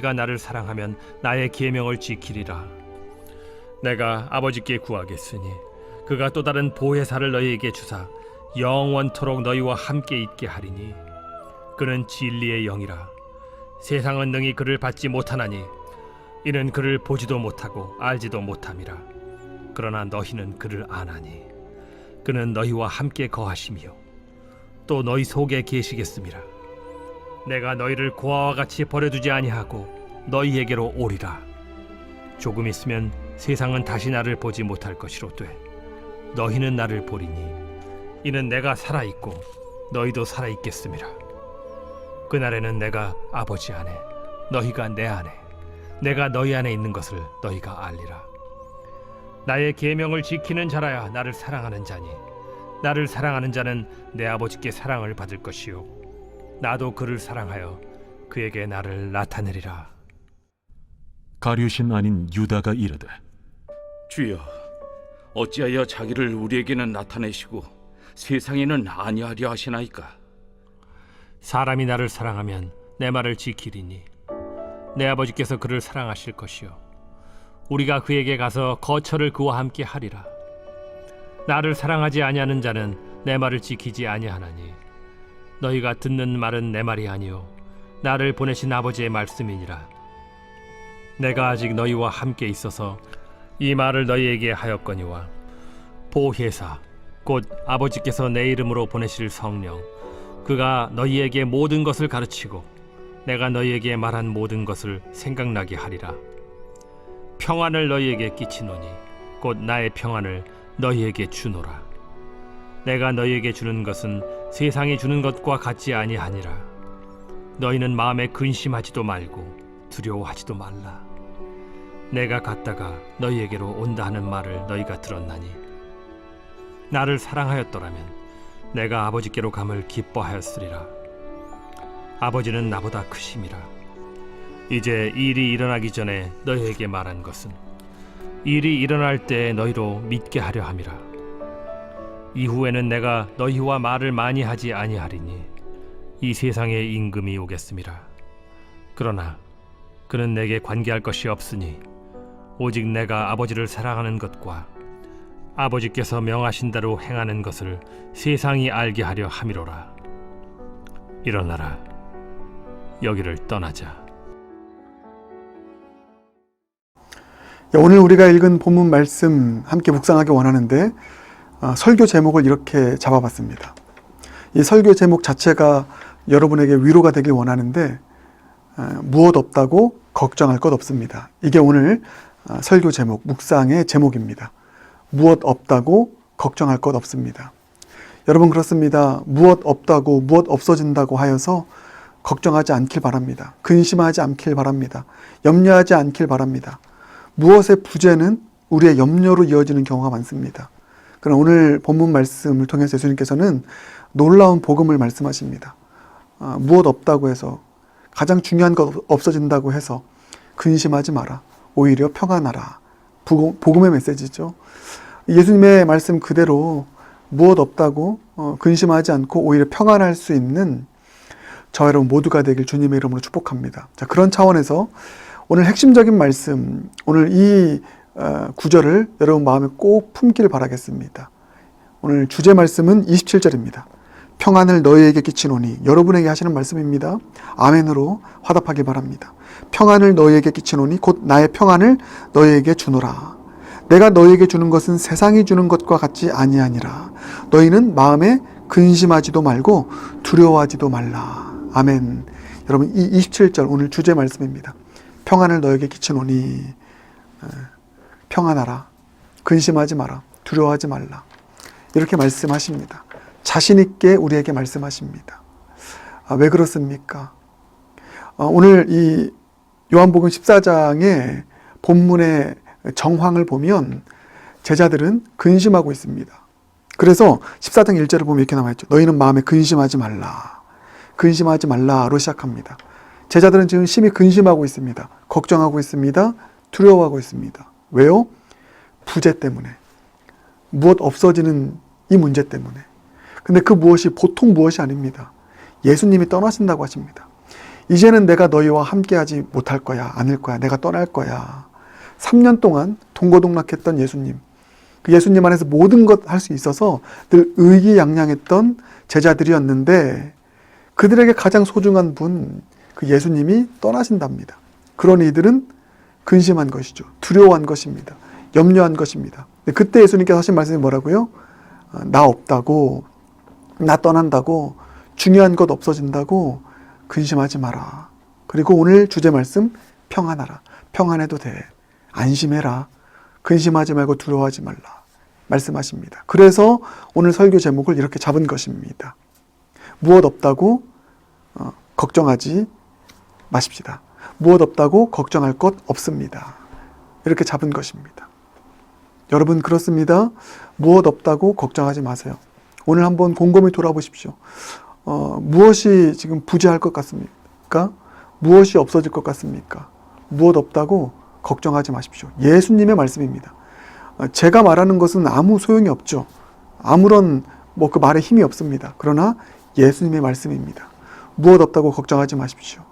너희가 나를 사랑하면 나의 계명을 지키리라. 내가 아버지께 구하겠으니 그가 또 다른 보혜사를 너희에게 주사 영원토록 너희와 함께 있게 하리니 그는 진리의 영이라. 세상은 능히 그를 받지 못하나니 이는 그를 보지도 못하고 알지도 못함이라. 그러나 너희는 그를 아나니 그는 너희와 함께 거하시며 또 너희 속에 계시겠음이라 내가 너희를 고아와 같이 버려두지 아니하고 너희에게로 오리라. 조금 있으면 세상은 다시 나를 보지 못할 것이로되 너희는 나를 보리니 이는 내가 살아 있고 너희도 살아 있겠음이라 그날에는 내가 아버지 안에 너희가 내 안에 내가 너희 안에 있는 것을 너희가 알리라. 나의 계명을 지키는 자라야 나를 사랑하는 자니 나를 사랑하는 자는 내 아버지께 사랑을 받을 것이요. 나도 그를 사랑하여 그에게 나를 나타내리라 가룟신 아닌 유다가 이르되 주여, 어찌하여 자기를 우리에게는 나타내시고 세상에는 아니하려 하시나이까? 사람이 나를 사랑하면 내 말을 지키리니 내 아버지께서 그를 사랑하실 것이요. 우리가 그에게 가서 거처를 그와 함께 하리라. 나를 사랑하지 아니하는 자는 내 말을 지키지 아니하나니 너희가 듣는 말은 내 말이 아니요. 나를 보내신 아버지의 말씀이니라 내가 아직 너희와 함께 있어서 이 말을 너희에게 하였거니와 보혜사 곧 아버지께서 내 이름으로 보내실 성령 그가 너희에게 모든 것을 가르치고 내가 너희에게 말한 모든 것을 생각나게 하리라. 평안을 너희에게 끼치노니 곧 나의 평안을 너희에게 주노라. 내가 너희에게 주는 것은 세상이 주는 것과 같지 아니하니라. 너희는 마음에 근심하지도 말고 두려워하지도 말라. 내가 갔다가 너희에게로 온다 하는 말을 너희가 들었나니 나를 사랑하였더라면 내가 아버지께로 감을 기뻐하였으리라. 아버지는 나보다 크심이라. 이제 일이 일어나기 전에 너희에게 말한 것은 일이 일어날 때 너희로 믿게 하려 함이라. 이후에는 내가 너희와 말을 많이 하지 아니하리니 이 세상에 임금이 오겠음이라. 그러나 그는 내게 관계할 것이 없으니 오직 내가 아버지를 사랑하는 것과 아버지께서 명하신 대로 행하는 것을 세상이 알게 하려 함이로라. 일어나라. 여기를 떠나자. 예, 오늘 우리가 읽은 본문 말씀 함께 묵상하기 원하는데 어, 설교 제목을 이렇게 잡아봤습니다. 이 설교 제목 자체가 여러분에게 위로가 되길 원하는데 어, 무엇 없다고 걱정할 것 없습니다. 이게 오늘 어, 설교 제목 묵상의 제목입니다. 무엇 없다고 걱정할 것 없습니다. 여러분 그렇습니다. 무엇 없다고 무엇 없어진다고 하여서 걱정하지 않길 바랍니다. 근심하지 않길 바랍니다. 염려하지 않길 바랍니다. 무엇의 부재는 우리의 염려로 이어지는 경우가 많습니다. 그러나 오늘 본문 말씀을 통해서 예수님께서는 놀라운 복음을 말씀하십니다. 아, 무엇 없다고 해서 가장 중요한 것 없어진다고 해서 근심하지 마라. 오히려 평안하라. 복음의 메시지죠. 예수님의 말씀 그대로 무엇 없다고 어, 근심하지 않고 오히려 평안할 수 있는 저 여러분 모두가 되길 주님의 이름으로 축복합니다. 자, 그런 차원에서 오늘 핵심적인 말씀, 오늘 이 어, 구절을 여러분 마음에 꼭 품길 바라겠습니다. 오늘 주제 말씀은 27절입니다. 평안을 너희에게 끼치노니 여러분에게 하시는 말씀입니다. 아멘으로 화답하길 바랍니다. 평안을 너희에게 끼치노니 곧 나의 평안을 너희에게 주노라. 내가 너희에게 주는 것은 세상이 주는 것과 같지 아니하니라. 너희는 마음에 근심하지도 말고 두려워하지도 말라. 아멘. 여러분 이 27절 오늘 주제 말씀입니다. 평안을 너에게 끼치노니 평안하라. 근심하지 마라. 두려워하지 말라. 이렇게 말씀하십니다. 자신 있게 우리에게 말씀하십니다. 아, 왜 그렇습니까? 아, 오늘 이 요한복음 14장의 본문의 정황을 보면 제자들은 근심하고 있습니다. 그래서 14장 1절을 보면 이렇게 나와 있죠. 너희는 마음에 근심하지 말라. 근심하지 말라로 시작합니다. 제자들은 지금 심히 근심하고 있습니다. 걱정하고 있습니다. 두려워하고 있습니다. 왜요? 부재 때문에. 무엇 없어지는 이 문제 때문에. 근데 그 무엇이 보통 무엇이 아닙니다. 예수님이 떠나신다고 하십니다. 이제는 내가 너희와 함께하지 못할 거야. 않을 거야. 내가 떠날 거야. 3년 동안 동고동락했던 예수님. 그 예수님 안에서 모든 것 할 수 있어서 늘 의기양양했던 제자들이었는데 그들에게 가장 소중한 분, 그 예수님이 떠나신답니다. 그런 이들은 근심한 것이죠. 두려워한 것입니다. 염려한 것입니다. 그때 예수님께서 하신 말씀이 뭐라고요? 아, 나 없다고, 나 떠난다고, 중요한 것 없어진다고 근심하지 마라. 그리고 오늘 주제 말씀 평안하라. 평안해도 돼. 안심해라. 근심하지 말고 두려워하지 말라. 말씀하십니다. 그래서 오늘 설교 제목을 이렇게 잡은 것입니다. 무엇 없다고 어, 걱정하지 마십시다. 무엇 없다고 걱정할 것 없습니다. 이렇게 잡은 것입니다. 여러분 그렇습니다. 무엇 없다고 걱정하지 마세요. 오늘 한번 곰곰이 돌아보십시오. 어, 무엇이 지금 부재할 것 같습니까? 무엇이 없어질 것 같습니까? 무엇 없다고 걱정하지 마십시오. 예수님의 말씀입니다. 어, 제가 말하는 것은 아무 소용이 없죠. 아무런 뭐 그 말에 힘이 없습니다. 그러나 예수님의 말씀입니다. 무엇 없다고 걱정하지 마십시오.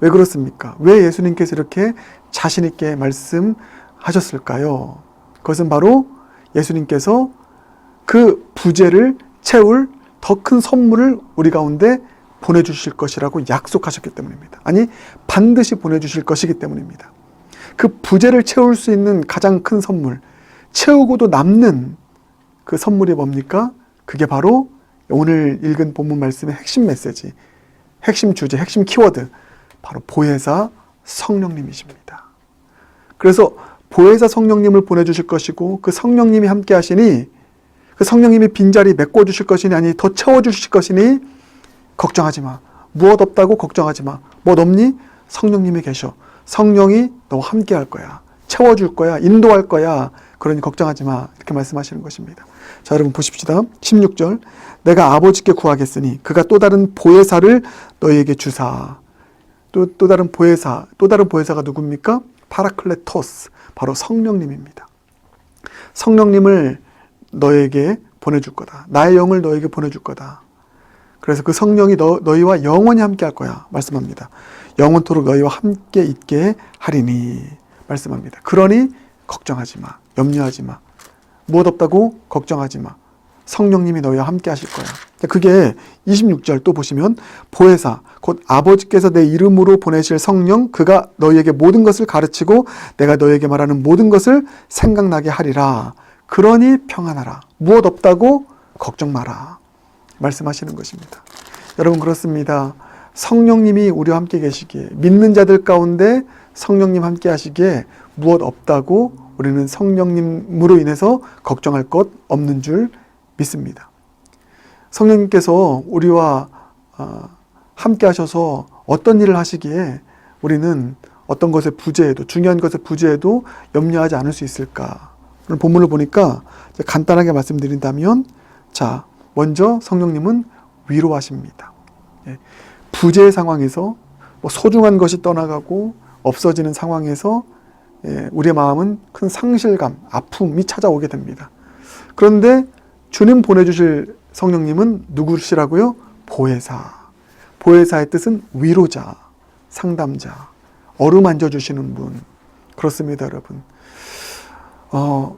왜 그렇습니까? 왜 예수님께서 이렇게 자신있게 말씀하셨을까요? 그것은 바로 예수님께서 그 부재를 채울 더 큰 선물을 우리 가운데 보내주실 것이라고 약속하셨기 때문입니다. 아니, 반드시 보내주실 것이기 때문입니다. 그 부재를 채울 수 있는 가장 큰 선물, 채우고도 남는 그 선물이 뭡니까? 그게 바로 오늘 읽은 본문 말씀의 핵심 메시지, 핵심 주제, 핵심 키워드, 바로 보혜사 성령님이십니다. 그래서 보혜사 성령님을 보내주실 것이고 그 성령님이 함께 하시니 그 성령님이 빈자리 메꿔주실 것이니 아니 더 채워주실 것이니 걱정하지 마. 무엇 없다고 걱정하지 마. 뭐 없니? 성령님이 계셔. 성령이 너와 함께 할 거야. 채워줄 거야. 인도할 거야. 그러니 걱정하지 마. 이렇게 말씀하시는 것입니다. 자, 여러분 보십시다. 16절. 내가 아버지께 구하겠으니 그가 또 다른 보혜사를 너희에게 주사. 또, 또 다른 보혜사. 또 다른 보혜사가 누굽니까? 파라클레토스. 바로 성령님입니다. 성령님을 너에게 보내줄 거다. 나의 영을 너에게 보내줄 거다. 그래서 그 성령이 너, 너희와 영원히 함께 할 거야. 말씀합니다. 영원토록 너희와 함께 있게 하리니. 말씀합니다. 그러니 걱정하지 마. 염려하지 마. 무엇 없다고 걱정하지 마. 성령님이 너희와 함께 하실 거야. 그게 26절 또 보시면 보혜사 곧 아버지께서 내 이름으로 보내실 성령 그가 너희에게 모든 것을 가르치고 내가 너희에게 말하는 모든 것을 생각나게 하리라. 그러니 평안하라. 무엇 없다고 걱정 마라. 말씀하시는 것입니다. 여러분 그렇습니다. 성령님이 우리와 함께 계시기에 믿는 자들 가운데 성령님 함께 하시기에 무엇 없다고 우리는 성령님으로 인해서 걱정할 것 없는 줄 믿습니다. 성령님께서 우리와 어, 함께 하셔서 어떤 일을 하시기에 우리는 어떤 것에 부재해도 중요한 것에 부재해도 염려하지 않을 수 있을까? 본문을 보니까 간단하게 말씀드린다면 자 먼저 성령님은 위로하십니다. 예, 부재의 상황에서 뭐 소중한 것이 떠나가고 없어지는 상황에서 예, 우리의 마음은 큰 상실감, 아픔이 찾아오게 됩니다. 그런데 주님 보내주실 성령님은 누구시라고요? 보혜사. 보혜사의 뜻은 위로자, 상담자, 어루만져 주시는 분. 그렇습니다, 여러분. 어,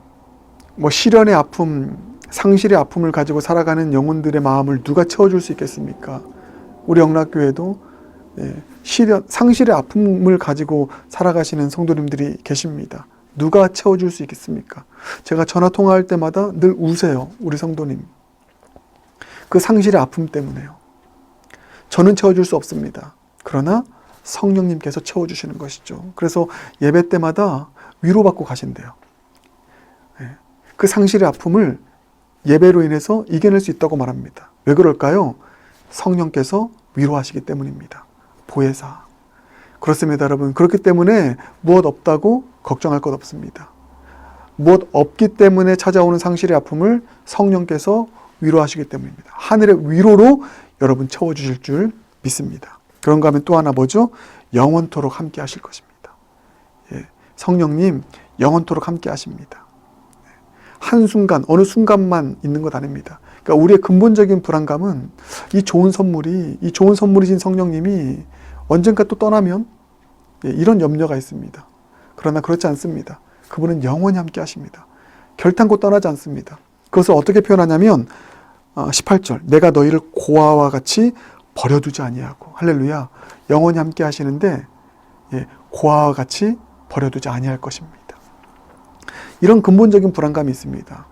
뭐 시련의 아픔, 상실의 아픔을 가지고 살아가는 영혼들의 마음을 누가 채워줄 수 있겠습니까? 우리 영락교회도 예, 시련, 상실의 아픔을 가지고 살아가시는 성도님들이 계십니다. 누가 채워줄 수 있겠습니까? 제가 전화 통화할 때마다 늘 우세요. 우리 성도님. 그 상실의 아픔 때문에요. 저는 채워줄 수 없습니다. 그러나 성령님께서 채워주시는 것이죠. 그래서 예배 때마다 위로받고 가신대요. 예, 그 상실의 아픔을 예배로 인해서 이겨낼 수 있다고 말합니다. 왜 그럴까요? 성령께서 위로하시기 때문입니다. 보혜사. 그렇습니다, 여러분. 그렇기 때문에 무엇 없다고 걱정할 것 없습니다. 무엇 없기 때문에 찾아오는 상실의 아픔을 성령께서 위로하시기 때문입니다. 하늘의 위로로 여러분 채워주실 줄 믿습니다. 그런가 하면 또 하나 뭐죠? 영원토록 함께 하실 것입니다. 예, 성령님, 영원토록 함께 하십니다. 한순간, 어느 순간만 있는 것 아닙니다. 그러니까 우리의 근본적인 불안감은 이 좋은 선물이, 이 좋은 선물이신 성령님이 언젠가 또 떠나면 예, 이런 염려가 있습니다. 그러나 그렇지 않습니다. 그분은 영원히 함께 하십니다. 결탄코 떠나지 않습니다. 그것을 어떻게 표현하냐면 어, 18절 내가 너희를 고아와 같이 버려두지 아니하고 할렐루야 영원히 함께 하시는데 예, 고아와 같이 버려두지 아니할 것입니다. 이런 근본적인 불안감이 있습니다.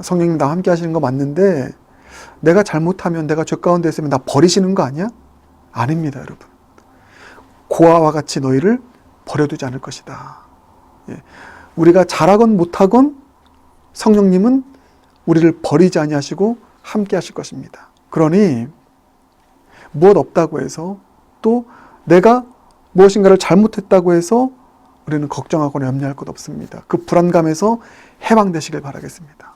성령님 나 함께 하시는 거 맞는데 내가 잘못하면 내가 죄 가운데 있으면 나 버리시는 거 아니야? 아닙니다, 여러분. 고아와 같이 너희를 버려두지 않을 것이다. 예. 우리가 잘하건 못하건 성령님은 우리를 버리지 아니하시고 함께 하실 것입니다. 그러니 무엇 없다고 해서 또 내가 무엇인가를 잘못했다고 해서 우리는 걱정하거나 염려할 것 없습니다. 그 불안감에서 해방되시길 바라겠습니다.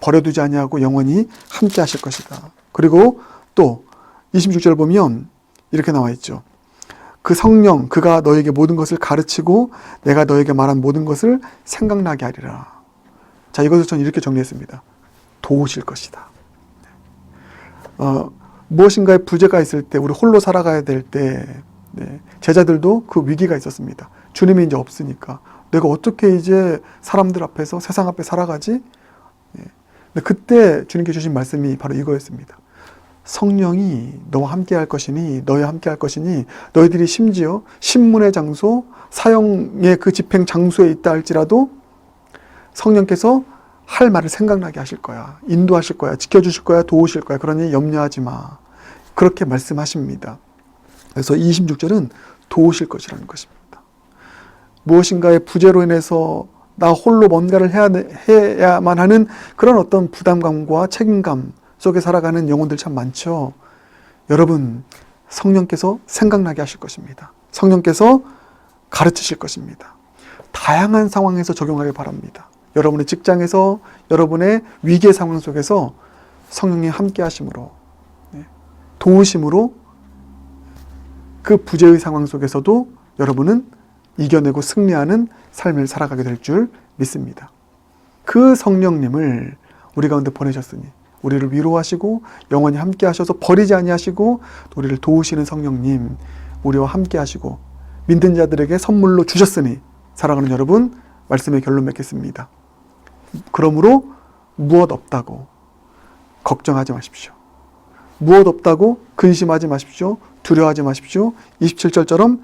버려두지 아니하고 영원히 함께 하실 것이다. 그리고 또 26절 보면 이렇게 나와 있죠. 그 성령 그가 너에게 모든 것을 가르치고 내가 너에게 말한 모든 것을 생각나게 하리라. 자, 이것을 저는 이렇게 정리했습니다. 도우실 것이다. 어, 무엇인가에 부재가 있을 때, 우리 홀로 살아가야 될 때, 네, 제자들도 그 위기가 있었습니다. 주님이 이제 없으니까. 내가 어떻게 이제 사람들 앞에서, 세상 앞에 살아가지? 네. 근데 그때 주님께 주신 말씀이 바로 이거였습니다. 성령이 너와 함께 할 것이니, 너희와 함께 할 것이니, 너희들이 심지어 신문의 장소, 사형의 그 집행 장소에 있다 할지라도 성령께서 할 말을 생각나게 하실 거야. 인도하실 거야. 지켜주실 거야. 도우실 거야. 그러니 염려하지 마. 그렇게 말씀하십니다. 그래서 26절은 도우실 것이라는 것입니다. 무엇인가의 부재로 인해서 나 홀로 뭔가를 해야, 해야만 하는 그런 어떤 부담감과 책임감 속에 살아가는 영혼들 참 많죠. 여러분, 성령께서 생각나게 하실 것입니다. 성령께서 가르치실 것입니다. 다양한 상황에서 적용하길 바랍니다. 여러분의 직장에서 여러분의 위기의 상황 속에서 성령님 함께 하심으로 네, 도우심으로 그 부재의 상황 속에서도 여러분은 이겨내고 승리하는 삶을 살아가게 될 줄 믿습니다. 그 성령님을 우리 가운데 보내셨으니 우리를 위로하시고 영원히 함께 하셔서 버리지 아니하시고 우리를 도우시는 성령님 우리와 함께 하시고 믿는 자들에게 선물로 주셨으니 사랑하는 여러분 말씀의 결론 맺겠습니다. 그러므로 무엇 없다고 걱정하지 마십시오. 무엇 없다고 근심하지 마십시오. 두려워하지 마십시오. 27절처럼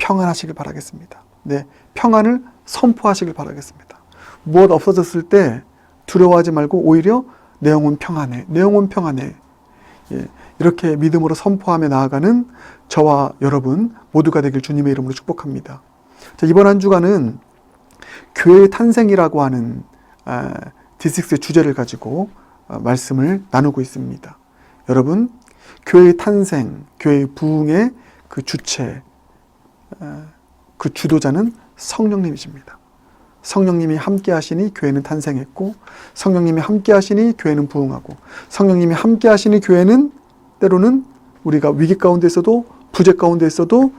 평안하시길 바라겠습니다. 네, 평안을 선포하시길 바라겠습니다. 무엇 없어졌을 때 두려워하지 말고 오히려 내 영혼 평안해. 내 영혼 평안해. 예, 이렇게 믿음으로 선포하며 나아가는 저와 여러분 모두가 되길 주님의 이름으로 축복합니다. 자, 이번 한 주간은 교회의 탄생이라고 하는 아, 디식스의 주제를 가지고 아, 말씀을 나누고 있습니다. 여러분, 교회의 탄생, 교회의 부흥의 그 주체, 아, 그 주도자는 성령님이십니다. 성령님이 함께 하시니 교회는 탄생했고, 성령님이 함께 하시니 교회는 부흥하고, 성령님이 함께 하시니 교회는 때로는 우리가 위기 가운데 있어도 부재 가운데 있어도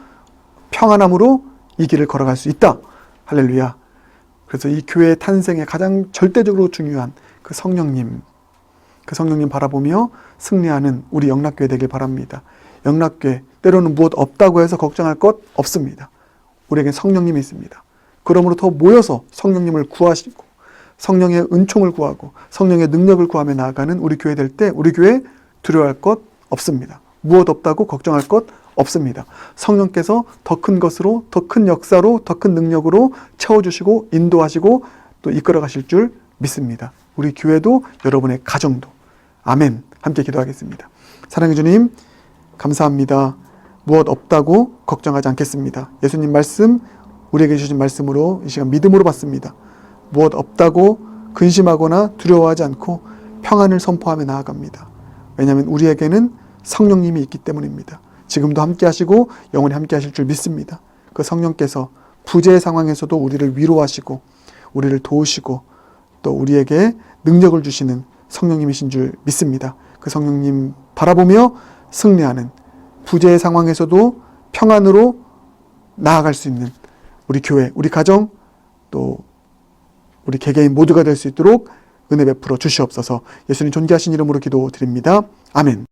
평안함으로 이 길을 걸어갈 수 있다. 할렐루야. 그래서 이 교회의 탄생에 가장 절대적으로 중요한 그 성령님, 그 성령님 바라보며 승리하는 우리 영락교회 되길 바랍니다. 영락교회, 때로는 무엇 없다고 해서 걱정할 것 없습니다. 우리에게 성령님이 있습니다. 그러므로 더 모여서 성령님을 구하시고 성령의 은총을 구하고 성령의 능력을 구하며 나아가는 우리 교회 될 때 우리 교회 두려워할 것 없습니다. 무엇 없다고 걱정할 것 없습니다. 성령께서 더 큰 것으로, 더 큰 역사로, 더 큰 능력으로 채워주시고 인도하시고 또 이끌어 가실 줄 믿습니다. 우리 교회도 여러분의 가정도. 아멘. 함께 기도하겠습니다. 사랑해 주님, 감사합니다. 무엇 없다고 걱정하지 않겠습니다. 예수님 말씀, 우리에게 주신 말씀으로 이 시간 믿음으로 받습니다. 무엇 없다고 근심하거나 두려워하지 않고 평안을 선포하며 나아갑니다. 왜냐하면 우리에게는 성령님이 있기 때문입니다. 지금도 함께 하시고 영원히 함께 하실 줄 믿습니다. 그 성령께서 부재의 상황에서도 우리를 위로하시고 우리를 도우시고 또 우리에게 능력을 주시는 성령님이신 줄 믿습니다. 그 성령님 바라보며 승리하는 부재의 상황에서도 평안으로 나아갈 수 있는 우리 교회, 우리 가정 또 우리 개개인 모두가 될 수 있도록 은혜 베풀어 주시옵소서. 예수님 존귀하신 이름으로 기도드립니다. 아멘.